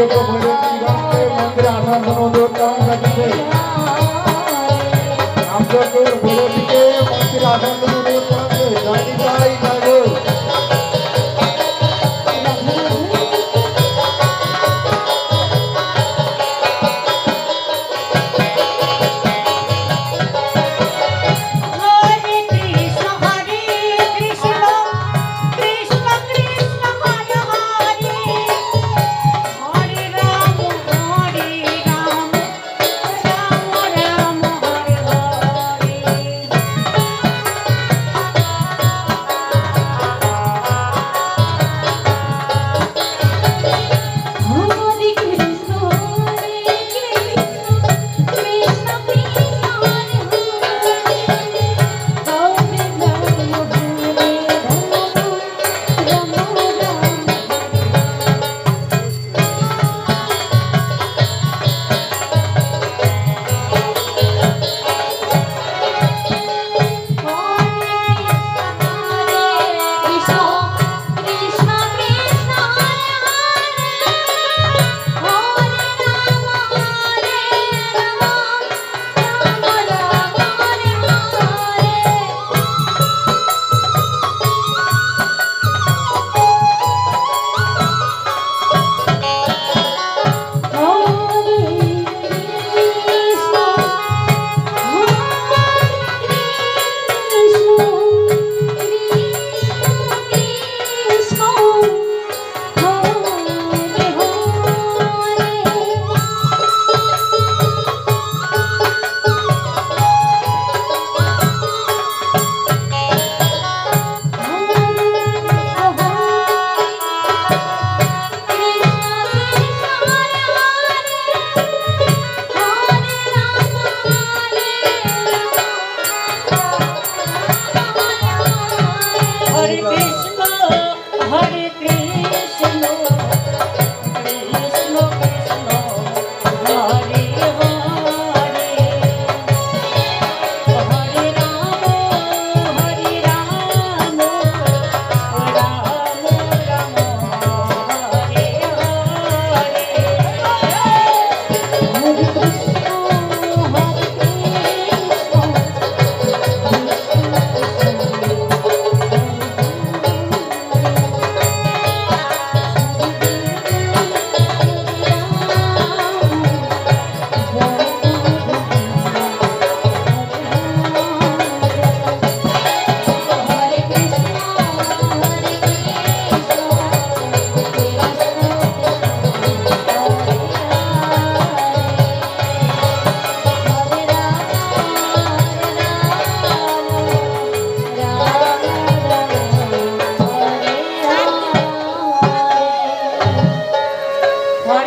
जो को मेरे की रंग में मंदिर आना मनो दो काम लगते